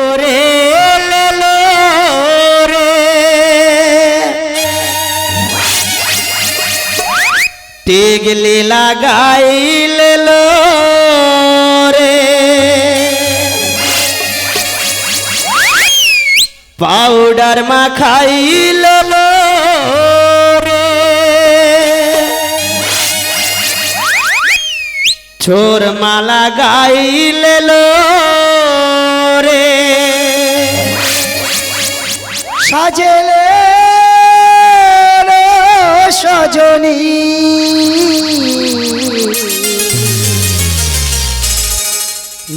করে টেগলি লাগাই লেলো রে। পাউডার মাখাই লেলো রে। ছোর মালা গাইলে লো সাজেলে সজনী।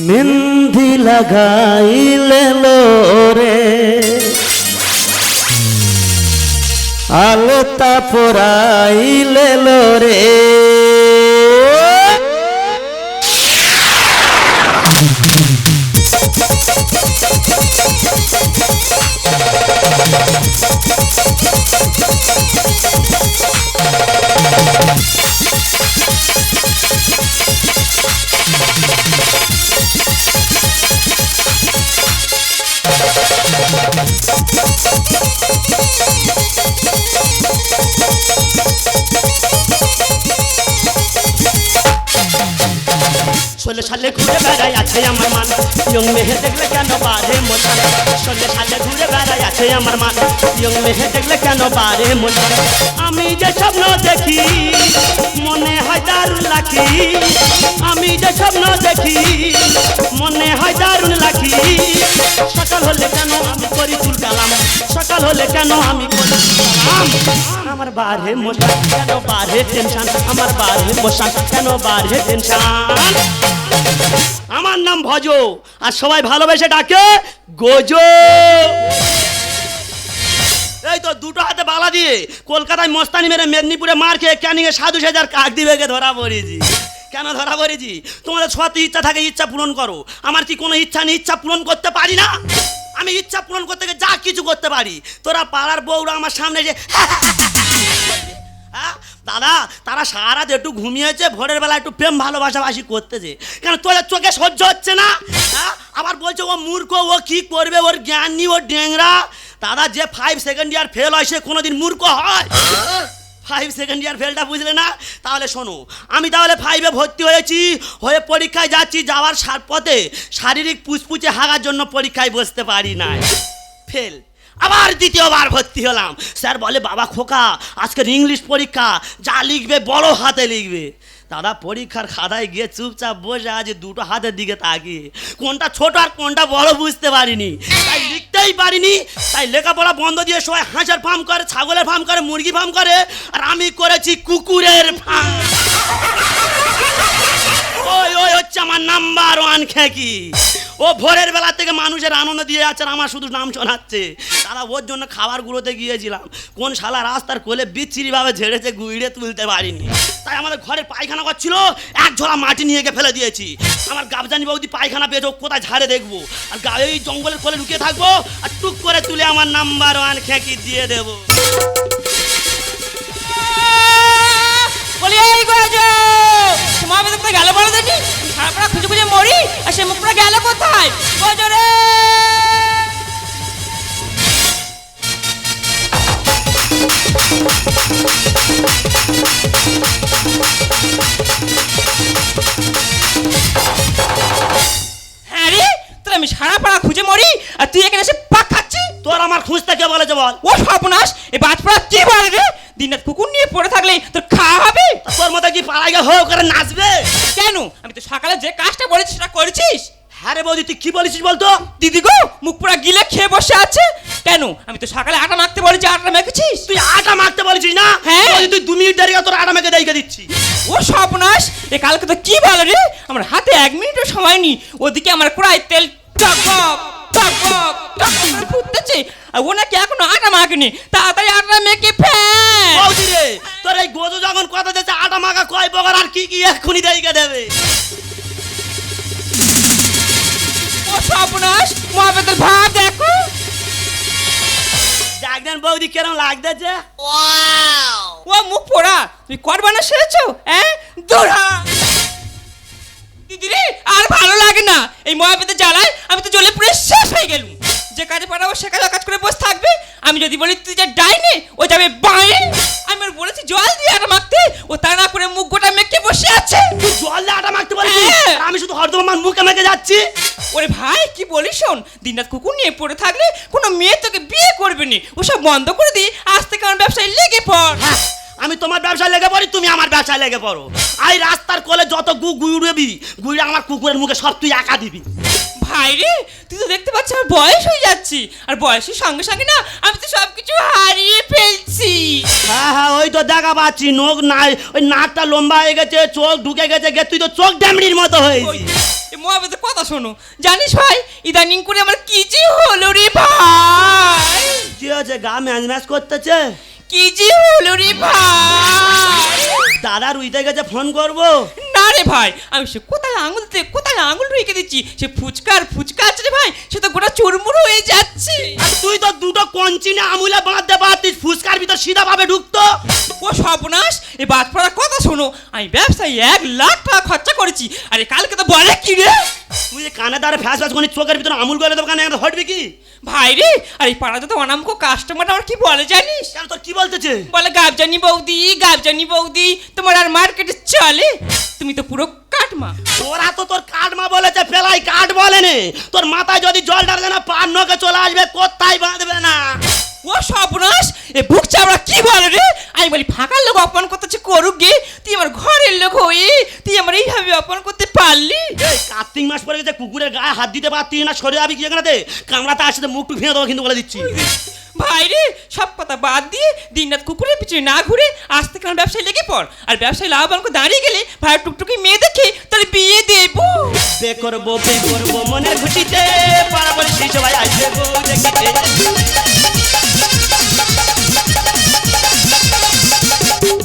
মেহেন্দি লাগাইলে রে আলতা পরাইলে রে আছে আমার মান। ইয়ং মেহে দেখলে কেন বারে মোটান ষোলো সালে ঘুরে বেড়াই আছে আমার মান। ইয়ং মেহে দেখলে কেন বারে মোটান আমি যে স্বপ্ন দেখি, মনে হয় দারুণ লাখি আমি যে স্বপ্ন দেখি, মনে হয় দারুণ লাখি সকাল হলে কেন আমি করি চুল কালাম? সকাল হলে কেন আমি করি আমার বারে মোশান কেন বারে টেনশন আমার বারে মোশান কেন বারে টেনশন আমার নাম ভজ, আর সবাই ভালোবেসে ডাকে গোজো। এই তো দুটো হাতে বালা দিয়ে কলকাতায় মস্তানি মেরে মেদিনীপুরে মার খেয়ে ক্যানিংয়ে সাধু সেজার কাক দিবেকে ধরা পড়েছি? কেন ধরা পড়েছি? তোমাদের সত্যি ইচ্ছা থাকে ইচ্ছা পূরণ করো। আমার কি কোনো ইচ্ছা নেই? ইচ্ছা পূরণ করতে পারি না? আমি ইচ্ছা পূরণ করতে গিয়ে যা কিছু করতে পারি। তোরা পাড়ার বউরা আমার সামনে যে? দাদা, তারা সারা একটু ঘুমিয়েছে, ভোরের বেলা একটু প্রেম ভালোবাসাবাসি করতেছে। কেন তোদের চোখে সহ্য হচ্ছে না? হ্যাঁ? আবার বলছে, ও মূর্খ, ও কি করবে? ওর জ্ঞান নি ও ডেংরা। দাদা, যে ফাইভ সেকেন্ড ইয়ার ফেল হয়, সে কোনোদিন মূর্খ হয়। ফাইভ সেকেন্ড ইয়ার ফেলটা বুঝলে না? তাহলে শোনো, আমি তাহলে ফাইভে ভর্তি হয়েছি, হয়ে পরীক্ষায় যাচ্ছি, যাওয়ার সার- পথে শারীরিক পুচপুচে হাগার জন্য পরীক্ষায় বসতে পারি না ফেল আবার দ্বিতীয়বার ভর্তি হলাম। স্যার বলে, বাবা খোকা আজকের ইংলিশ পরীক্ষা, যা লিখবে বড় হাতে লিখবে। দাদা পরীক্ষার খাতায় গিয়ে চুপচাপ বসে আছে, দুটো হাতের দিকে তাকিয়ে। কোনটা ছোট আর কোনটা বড় বুঝতে পারিনি। তাই লিখতেই পারিনি। তাই লেখাপড়া বন্ধ দিয়ে সবাই হাঁসের ফার্ম করে, ছাগলের ফার্ম করে মুরগি ফার্ম করে, আর আমি করেছি কুকুরের ফার্ম ওই ওই হচ্ছে আমার নাম্বার ওয়ান ও ভোরের বেলা থেকে মানুষের আনন্দ দিয়ে যাচ্ছে আমার শুধু নাম শোনাচ্ছে। তারা ওর জন্য খাবারগুলোতে গিয়েছিলাম। কোন রাস্তার কোলে বিচ্ছিরিভাবে ঝেড়েছে গুইড়ে তুলতে পারিনি। তাই আমাদের ঘরের পায়খানা করছিল, এক ঝোলা মাটি নিয়ে গিয়ে ফেলে দিয়েছি। আমার গাবজানি বৌদি পায়খানা পেয়েছে কোথায় ঝাড়ে দেখব? আর গা- এই জঙ্গলের কোলে লুকিয়ে থাকব আর টুক করে তুলে আমার নাম্বার ওয়ান খেকি দিয়ে দেবো। বলি, এই বেদে কোথায় গেল বলো দেখি। সারাপাড়া খুঁজে খুঁজে মরি আর সে মুখটা গেল কোথায়? গজো রে। হ্যাঁ রে তোর আমি সারা পাড়া খুঁজে মরি আর তুই এখানে এসে পাক খাচ্ছিস? তোর আমার খুঁজতে কে বলেছে বল? ও সর্বনাশ এই বাজপাড়া কি বলে রে? দিনরাত কুকুর নিয়ে পড়ে থাকলে তোর খাওয়া হবে? তোর মতো কি পাড়ায় গিয়ে হো করে নাচবে? কেন? আমি তো সকালে যে কাজটা বলেছি সেটা করেছিস? হ্যাঁ রে বৌদি তুই কি বলেছিস বলতো? দিদি গো মুখ পুরা গিলে খেয়ে বসে আছে। কেন? আমি তো সকালে আটা মাখতে বলেছি আটা মেখেছিস? তুই আটা মারতে বলেছিস না? হ্যাঁ। তুই দু মিনিট করে তোর আটা মেখে দেখে দিচ্ছি। ও সর্বনাশ। এ কালকে তো কি বলে রে? আমার হাতে এক মিনিটও সময় নেই। ওদিকে আমার কড়াই তেল টকবক টকবক করে ফুটতেছে। আর ও নাকি এখনও আটা মাখেনি। তাড়াতাড়ি আটা মেখে ফেল। রে তোর এই গোজো যখন কথা দিচ্ছে আটা মাখা কয় বগার আর কি কি এক্ষুনি দেখে দেবে? ও সর্বনাশ মহাবেদের ভাব দেখো। দেখবেন বৌদি কেরম লাগতেছে? ও মুখ পোড়া তুই তুমি করবানা সেরেছো হ্যাঁ? দৌড়া দিদি রে আর ভালো লাগে না। এই মহাবেদের জ্বালায় আমি তো জ্বলে পুরো শেষ হয়ে গেল যদি বলি তুই যে ডাইনে ও যাবে বাঁয়ে আমি ওর বলেছি জল দিয়ে আটা মাখতে ও তা না করে মুখ গোটা মেখে বসে আছে। তুই জল দিয়ে আটা মাখতে বলছি হ্যাঁ। আমি শুধু হরদম আমার মুখে মেখে যাচ্ছি। ওরে ভাই কি বলিস শোন দিনরাত কুকুর নিয়ে পড়ে থাকলে কোনো মেয়ে তোকে বিয়ে করবে নি। ওসব বন্ধ করে দিয়ে আজ থেকে আমার ব্যবসায় লেগে পড়। হ্যাঁ, আমি তোমার ব্যবসায় লেগে পড়ি তুমি আমার ব্যবসায় লেগে পড়ো। আই রাস্তার কোলে যত গু গুড়বি গুড়ে আমার কুকুরের মুখে সব তুই একা দিবি। ভাই রে তুই তো দেখতে পাচ্ছিস আমার বয়স হয়ে যাচ্ছি। আর বয়সের সঙ্গে সঙ্গে না আমি তো সব কিছু হারিয়ে ফেলছি। হ্যাঁ হ্যাঁ ওই তো দেখা পাচ্ছি নোক নাই ওই নাকটা লম্বা হয়ে গেছে চোখ ঢুকে গেছে গে তুই তো চোখ ড্যামড়ির মতো হয়েছিস। মহাবেদের কথা শোনো। জানিস ভাই ইদানিং করে আমার কি যে হলো রে ভাই? কি হয়েছে গা ম্যাচ ম্যাচ করতেছে? কি যে হলো রে ভাই? দাদা রুইতে গেছে ফোন করব। না রে ভাই? আমি সে কোথায় আঙুল দিতে কোথায় আঙুল রেখে দিচ্ছি? সে ফুচকার ফুচকা আছে রে ভাই? সে তো গোটা চুরমুর হয়ে যাচ্ছে। আর তুই তো দুটো কঞ্চিনে আমুলে বাঁধতে পারতিস ফুচকার ভিতর সিধা ভাবে ঢুকতো। ও সর্বনাশ এ বাদ পড়ার কথা শোনো। আমি ব্যবসায় এক লাখ টাকা খরচা করেছি। আরে কালকে তো বলে কি রে? তুই কানে দ্বারা ফ্যাস ফ্যাস করে চোখের ভিতরে আমুল গলে দেবো কানে একটা হটবে কি? ভাই রে আর এই পাড়াতে তো অনামক কাস্টমার আমার কি বলে জানিস? কেন তোর কি বলতেছে? বলে গাবজানি বৌদি গাবজানি বৌদি তোমার আর মার্কেটে চলে? তুমি তো পুরো কাটমা। তোরা তো তোর কাঠমা বলেছে পেলাই কাঠ বলেনি। তোর মাথায় যদি জল ডালবে না পার নকে চলে আসবে কোথায় বাঁধবে না? ও সর্বনাশ এ বুক চামড়া কি বলে রে? আমি বলি ফাঁকার লোক অপমান করতেছে করুক গে। তুই আমার ঘরের লোক হয়ে তুই আমার এইভাবে অপমান করতে পারলি? এই কার্তিক মাস পরে যে কুকুরের গায়ে হাত দিতে পারতিস না সরে যাবি কি এখানে কামড়াতে আসতে মুখ টু ভেঙে দেবো কিন্তু বলে দিচ্ছি। ভাই রে সব কথা বাদ দিয়ে দিনরাত কুকুরের পিছনে না ঘুরে আজ থেকে ব্যবসায় লেগে পড়। আর ব্যবসায় লাভবান করে দাঁড়িয়ে গেলে ভাই টুকটুকি মেয়ে দেখে তাহলে বিয়ে দেবো। বে করব বে করব, মনের খুশিতে পাড়া বলে সেই সবাই আসবে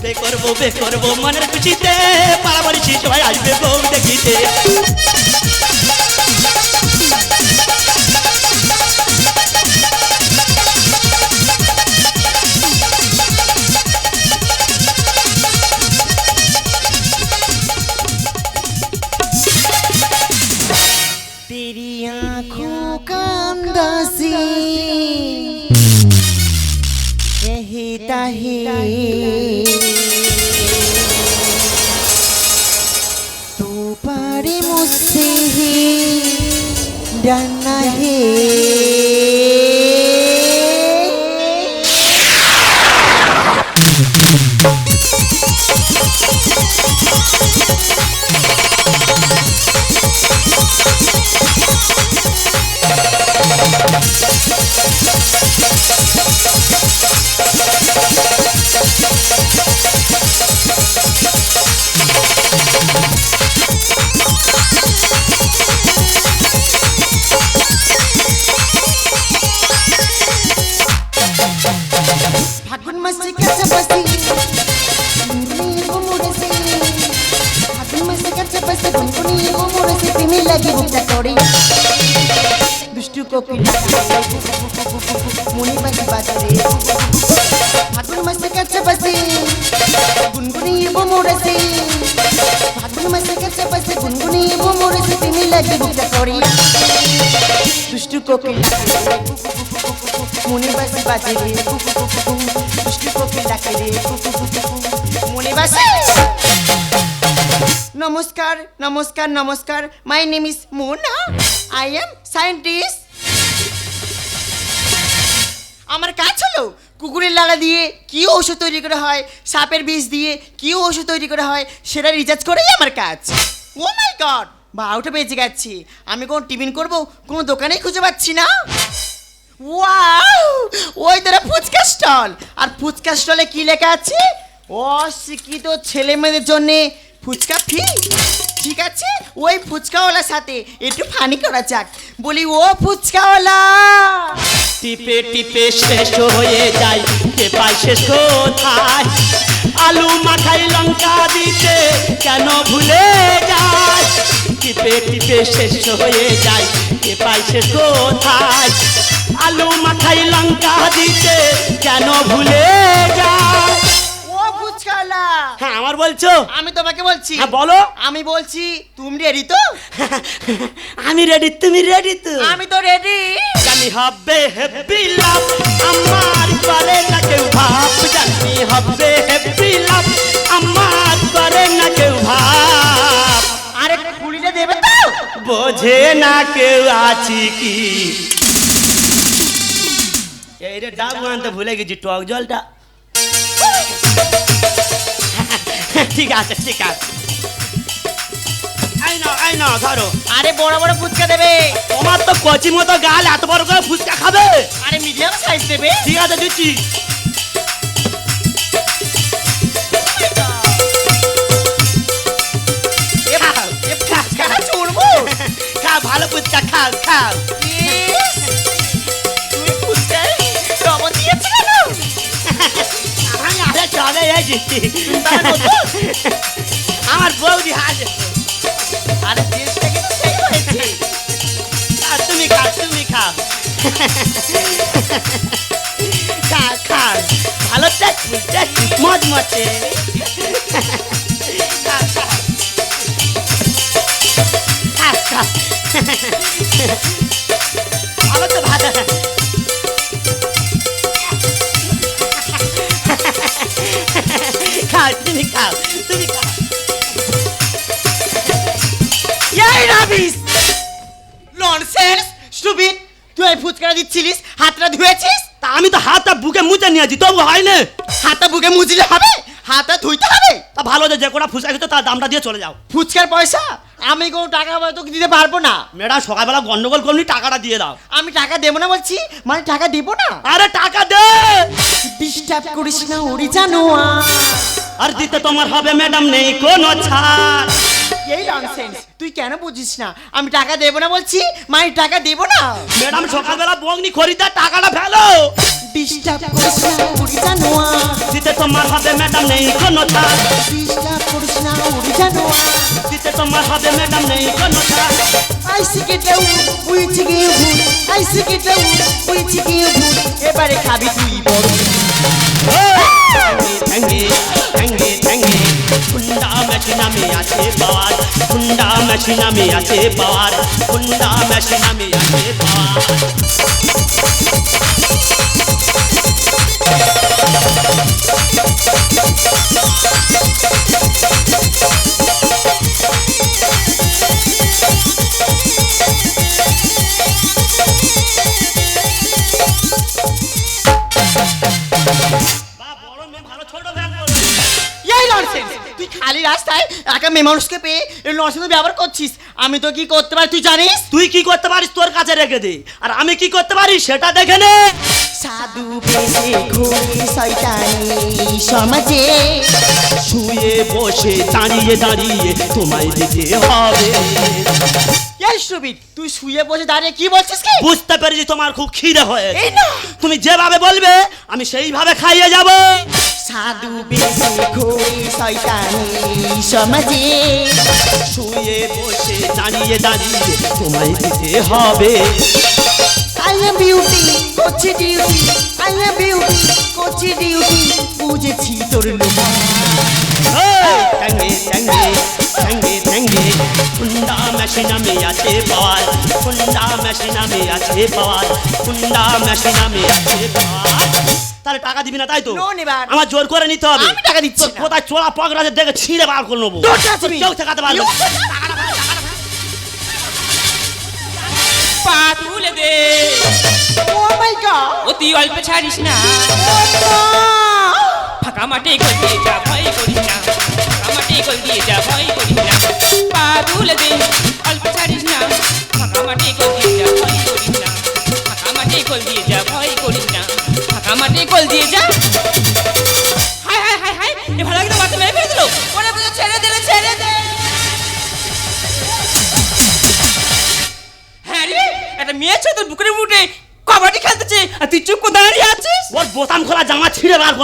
বে করব বে করব, মনের খুশিতে পাড়া বলে সেই সবাই আসবে বউ দেখিতে। again. বাসি বাজে রে দুষ্টু কোকিল ডাকে রে মনে বাসি নমস্কার নমস্কার my name is Mona I am scientist আমার কাজ হলো কুকুরের লালা দিয়ে কি ওষুধ তৈরি করা হয়, সাপের বিষ দিয়ে কি ওষুধ তৈরি করা হয়, সেটা রিচার্জ করেই আমার কাজ। ও মাই গড বারোটা বেজে গেছে। আমি কোনো টিফিন করব, কোনো দোকানেই খুঁজে পাচ্ছি না। ওয়াও ওই তারা ফুচকা স্টল। আর ফুচকা স্টলে কি লেখা আছে? অশিক্ষিত ছেলে মেয়েদের জন্য ফুচকা ফ্রি। ঠিক আছে? ওই ফুচকাওয়ালার সাথে একটু ফানি করা যাক। বলি, ও ফুচকাওয়ালা! টিপে টিপে শেষ হয়ে যায় পায় শেষ কোথায়? আলু মাখাই লঙ্কা দিতে কেন ভুলে যায়? টিপে টিপে শেষ হয়ে যায় পায় শেষ কোথায়? আলু মাখাই লঙ্কা দিতে কেন ভুলে যায়? ও ফুচকাওয়ালা হ্যাঁ আমার বলছো? আমি তোমাকে বলছি। হ্যাঁ বলো। আমি বলছি তুমি রেডি তো? আমি রেডি তুমি রেডি তো? আমি তো রেডি জানি হবে হেপি লাভ আমার করে না কেউ ভাব। জানি হবে হেপি লাভ আমার করে না কেউ ভাব। আরে কুড়িটা দেবে তো? বোঝে না কেউ আছি কি? এই ডাব আনতে ভুলে গেছি টক জলটা। ঠিক আছে ঠিক আছে। ধরো। আরে বড় বড় ফুচকা দেবে। তোমার তো কচি মতো গাল এত বড় করে ফুচকা খাবে? আরে মিডিয়াম সাইজ দেবে। ঠিক আছে দিচ্ছি। আমার বৌদি হাসে আরে টেস্টটা কিন্তু সেই হয়েছে? আর তুমি খাও তুমি খাও। খাও খাও ভালো মজ খাও ভালো তো ভালো। খাও তুমি খাও তুমি খাও। এই রাবিস ননসেন্স স্টুপিড তুই এই ফুচকাটা দিচ্ছিলিস হাতটা ধুয়েছিস? তা আমি তো হাতটা বুকে মুছে নিয়েছি তবু হয় না হাতটা বুকে মুছলে হবে হাতটা ধুইতে হবে। তা ভালো যে যে কোটা ফুচকা খেতে তার দামটা দিয়ে চলে যাও। ফুচকার পয়সা? আমি কোনো টাকা পয়সা দিতে পারব না। ম্যাডাম সকালবেলা গন্ডগোল করলি টাকাটা দিয়ে দাও। আমি টাকা দেবো না বলছি মানে টাকা দেবো না? আরে টাকা দে! ডিস্টার্ব করিস না ওরে জানোয়ার আর দিতে তোমার হবে ম্যাডাম নেই কোনো ছাড়। এই ননসেন্স তুই কেন বুঝিস না? আমি টাকা দেবো না বলছি মানে টাকা দেবো না? ম্যাডাম সকালবেলা বগনি খরিদার টাকাটা ফেলো। ডিস্টার্ব করিস না ওরে জানোয়ার দিতে তোমার হবে ম্যাডাম নেই কোনো ছাড়। ডিস্টার্ব করিস না ওরে জানোয়ার দিতে তোমার হবে ম্যাডাম নেই কোনো ছাড়। we take it good. I see it down, we take it good. এবারে খাবি তুই বড়। ঠ্যাঙ্গে মেশিন আমি আছে পাওয়ার হুন্ডা মেশিন আমি আছে পাওয়ার মেয়ে মানুষকে পেয়ে ব্যবহার করছিস আমি তো কি করতে পারি তুই জানিস? তুই কি করতে পারিস তোর কাছে রেখে দে আর আমি কি করতে পারি সেটা দেখে নে। সাধু ঘুরে শয়তানি সমাজে। শুয়ে বসে দাঁড়িয়ে দাঁড়িয়ে তোমায় দিতে হবে। এই সুবিদ তুই শুয়ে বসে দাঁড়িয়ে কি বলছিস কি? বুঝতে পেরেছি তোমার খুব খিদে হয়ে তুমি যেভাবে বলবে আমি সেইভাবে খাইয়ে যাব। সাধু বেশে ঘুরে শয়তানি সমাজে। শুয়ে বসে দাঁড়িয়ে দাঁড়িয়ে তোমায় দিতে হবে। I am beauty, করছি ডিউটি I am beauty, করছি ডিউটি বুঝেছি তোর ট্যাঙ্গে হুন্ডা মেশিন আমি আছে পাওয়ার হুন্ডা মেশিন আমি আছে পাওয়ার মেশিন আমি আছে পাওয়ার তাহলে টাকা দিবি না তাই তো? আমার জোর করে নিতে হবে। আমি টাকা দিচ্ছি কোথায় চোরা পকড়াছে দেখে ছিঁড়ে বার করে নেব। কেউ ঠেকাতে পারবে। পা তুলে দে। Oh my god! অতি অল্প ছাড়িস না। ফাঁকা মাঠে গোল দিয়ে যা ভয় করিস না। ফাঁকা মাঠে গোল দিয়ে যা ভয়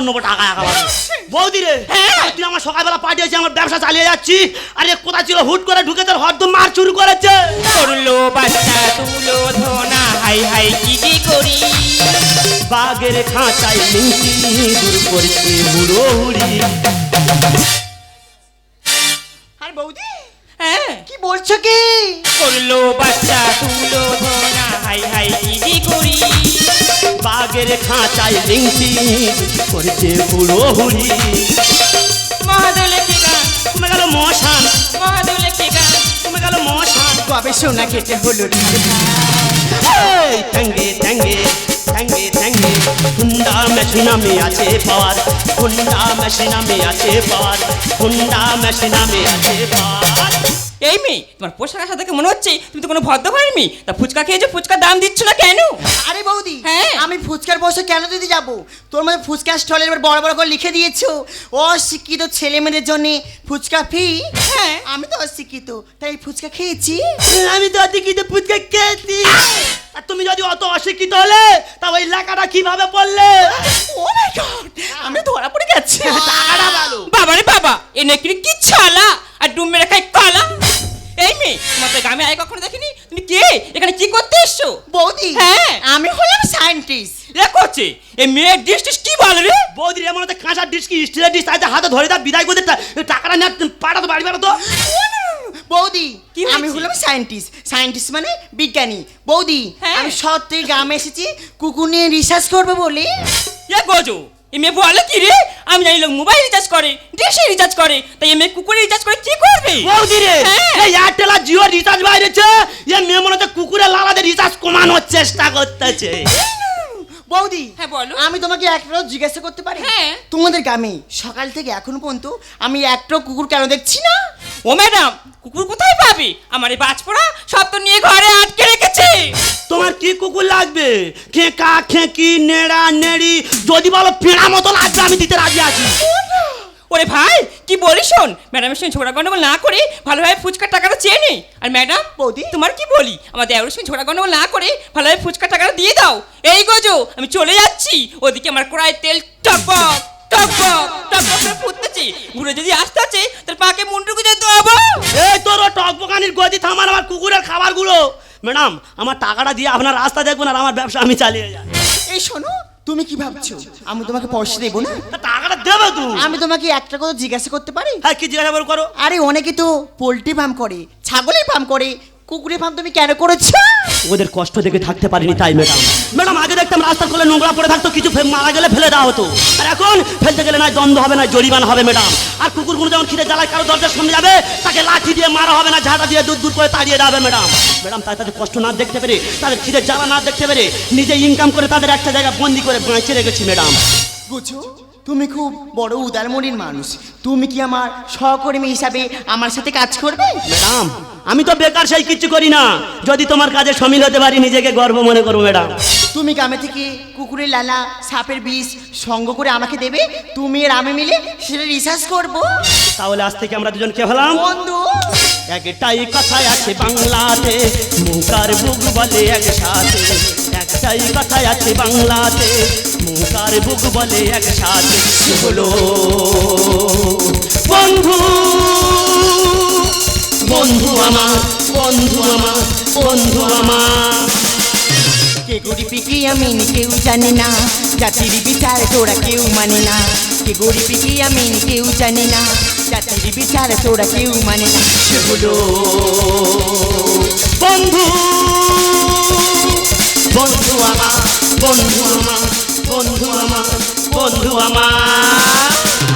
নেব টাকা একেবারে বৌদি রে হ্যাঁ। তুই আমার সকালবেলা পাঠিয়েছি আমার ব্যবসা চালিয়ে যাচ্ছি আরে কোথায় ছিল? হুট করে ঢুকে তোর হরদম মার শুরু করেছে। করল বাচ্চা তুলো ধোনা হাই হাই কি কি করি? বাগের খাঁচায় লিঙ্কি দূর করছে বুড়ো হুড়ি। আর বৌদি হ্যাঁ? কি বলছো কি? করল বাচ্চা তুলো ধোনা হাই হাই কি যে করি? বাগের খাঁচায় লিংটি করছে বুড়ো হুড়ি। মহাদলে গান তুমি গেল মশান। মহাদলে গান তুমি গেল মশান। সোনা কেটে হলো ট্যাঙ্গে ট্যাঙ্গে ট্যাঙ্গে ট্যাঙ্গে হুন্ডা মেশিন আমি আছে পাওয়ার। হুন্ডা মেশিন আমি আছে পাওয়ার। হুন্ডা মেশিন আমি আছে পাওয়ার। এই মেয়ে তোমার পোশাক আশা দেখে মনে হচ্ছে তুমি তো কোনো ভদ্র ঘরের মেয়ে। তা ফুচকা খেয়েছো ফুচকার দাম দিচ্ছ না কেন? আরে বৌদি হ্যাঁ। আমি ফুচকার বসে কেন দিতে যাব? তোর মধ্যে ফুচকা স্টলের এবার বড় বড় করে লিখে দিয়েছ। অশিক্ষিত ছেলে মেয়েদের জন্য ফুচকা ফি। হ্যাঁ। আমি তো অশিক্ষিত তাই ফুচকা খেয়েছি। আমি তো অশিক্ষিত ফুচকা খেয়েছি। আর তুমি যদি অত অশিক্ষিত হলে তা ওই লেখাটা কীভাবে পড়লে? ও মাই গড আমি ধরা পড়ে গেছি। টাকাটা ভালো বাবা রে বাবা এ নাকি কি ছালা। আর ডুম মেরে খাই তোমার তো গ্রামে আয় কখনো দেখিনি? তুমি কে? এখানে কি করতে এসছো? বৌদি হ্যাঁ। আমি হলাম সায়েন্টিস্ট এ করছে? এই মেয়ের ডিশ টিশ কি বল রে? বৌদির এমন একটা কাঁচার ডিশ কি স্টিলের ডিশ তাই হাতে ধরে তার বিদায় করতে টাকাটা নেওয়ার পাঠাতো বাড়ি বেড়াতো বৌদি কি আমি হলাম সায়েন্টিস্ট সায়েন্টিস্ট মানে বিজ্ঞানী। বৌদি হ্যাঁ। আমি সত্যি গ্রামে এসেছি কুকুর নিয়ে রিসার্চ করবে বলে। এ গজো এ বলে কি রে আমি জানি লোক মোবাইল রিচার্জ করে ডিশে রিচার্জ করে তাই এ মেয়ে কুকুরে রিচার্জ করে কি করবে বৌদি রে হ্যাঁ। এই এয়ারটেল আর জিও রিচার্জ বাইরেছে এ মেয়ে মনে হচ্ছে কুকুরের লালাতে রিচার্জ কমানোর চেষ্টা করতেছে বৌদি হ্যাঁ, বলো। আমি তোমাকে একটা জিজ্ঞাসা করতে পারি হ্যাঁ। তোমাদের গ্রামে সকাল থেকে এখন পর্যন্ত আমি একটা কুকুর কেন দেখছি না ও ম্যাডাম কুকুর কোথায় পাবে? আমার এই বাজপোড়া সব তো নিয়ে ঘরে আটকে রেখেছে। তোমার কি কুকুর লাগবে? খেঁকা খেঁকি নেড়া নেড়ি যদি বলো পেড়া মতো লাগবে আমি দিতে রাজি আছি। ওরে ভাই কি বলিস শোন? ম্যাডামের সঙ্গে ঝগড়া গন্ডগোল না করে ভালোভাবে ফুচকার টাকাটা চেয়ে নে। আর ম্যাডাম বৌদি? তোমার কি বলি? আমার দেওয়ার সঙ্গে ঝগড়া গন্ডগোল না করে ভালোভাবে ফুচকার টাকাটা দিয়ে দাও। এই গজো আমি চলে যাচ্ছি। ওদিকে আমার কড়াই তেল টকবক টকবক টকবক করে ফুটতেছি। ঘুরে যদি আসতে আছে তার পাকে মুন্ডু টকবকানির গদি থামার আমার কুকুরের খাবারগুলো। ম্যাডাম আমার টাকাটা দিয়ে আপনার রাস্তা দেখবেন আর আমার ব্যবসা আমি চালিয়ে যাই। এই শোনো তুমি কি ভাবছ? আমি তোমাকে পয়সা দেবো না? টাকাটা দেবে তুই আমি তোমাকে একটা কথা জিজ্ঞাসা করতে পারি? হ্যাঁ কি জিজ্ঞাসা করে করো। আরে অনেকে তো পোল্ট্রি ফার্ম করে ছাগলের ফার্ম করে। কুকুরের ফার্ম তুমি কেন করেছ? ওদের কষ্ট দেখে থাকতে পারিনি তাই ম্যাডাম। ম্যাডাম দেখতাম রাস্তার কোলে নোংরা পড়ে থাকতো, কিছু মারা গেলে ফেলে দেওয়া হতো। আর এখন ফেলতে গেলে না দ্বন্দ্ব হবে না জরিমানা হবে ম্যাডাম। আর কুকুরগুলো যেমন খিদে জ্বালায়, কারও দরজার সামনে যাবে, তাকে লাঠি দিয়ে মারা হবে না, ঝাঁটা দিয়ে দূর দূর করে তাড়িয়ে দেবে ম্যাডাম। ম্যাডাম তাই তাদের কষ্ট না দেখতে পেরে, তাদের খিদে জ্বালা না দেখতে পেরে, নিজে ইনকাম করে তাদের একটা জায়গা বন্দি করে বাঁচে রেখেছি ম্যাডাম। বুঝছ? তুমি খুব বড় উদারমনির মানুষ। তুমি কি আমার সহকর্মী হিসাবে আমার সাথে কাজ করবে? ম্যাডাম আমি তো বেকার সেই কিচ্ছু করি না। যদি তোমার কাজে সমিল হতে পারি নিজেকে গর্ব মনে করব ম্যাডাম। তুমি গ্রামে থেকে কুকুরের লালা সাপের বিষ সঙ্গ করে আমাকে দেবে? তুমি আর আমি মিলে সেটা রিসার্চ করব? তাহলে আজ থেকে আমরা দুজন কে হলাম। বন্ধু। একটাই কথাই আছে বাংলাতে মুকার বুক বলে একসাথে। একটাই কথাই আছে বাংলাতে। মুকার বুক বলে একসাথে হলো বন্ধু বন্ধু আমার বন্ধু আমার বন্ধু আমার। কে গরিবি কি আমি কেউ জানি না। জাতির বিচার তোরা কেউ মানে না। কে গরিবি কি আমি কেউ জানি না। জাতির বিচার তোরা কেউ মানে না। সেগুলো। বন্ধু বন্ধু আমার বন্ধু আমার বন্ধু আমার বন্ধু আমার।